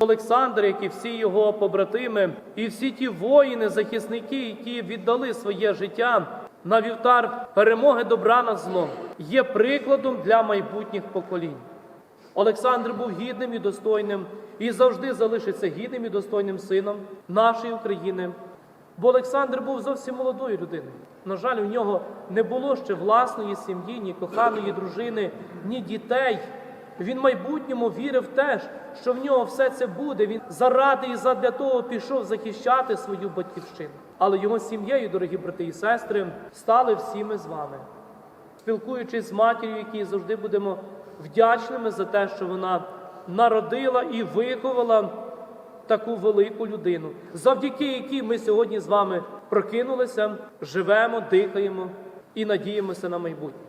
Олександр, як і всі його побратими, і всі ті воїни, захисники, які віддали своє життя на вівтар перемоги добра над злом, є прикладом для майбутніх поколінь. Олександр був гідним і достойним і завжди залишиться гідним і достойним сином нашої України. Бо Олександр був зовсім молодою людиною. На жаль, у нього не було ще власної сім'ї, ні коханої дружини, ні дітей. Він в майбутньому вірив теж, що в нього все це буде. Він заради і задля того пішов захищати свою батьківщину. Але його сім'єю, дорогі брати і сестри, стали всі ми з вами спілкуючись з матір'ю, якій завжди будемо вдячними за те, що вона народила і виховала таку велику людину, завдяки якій ми сьогодні з вами прокинулися, живемо, дихаємо і надіємося на майбутнє.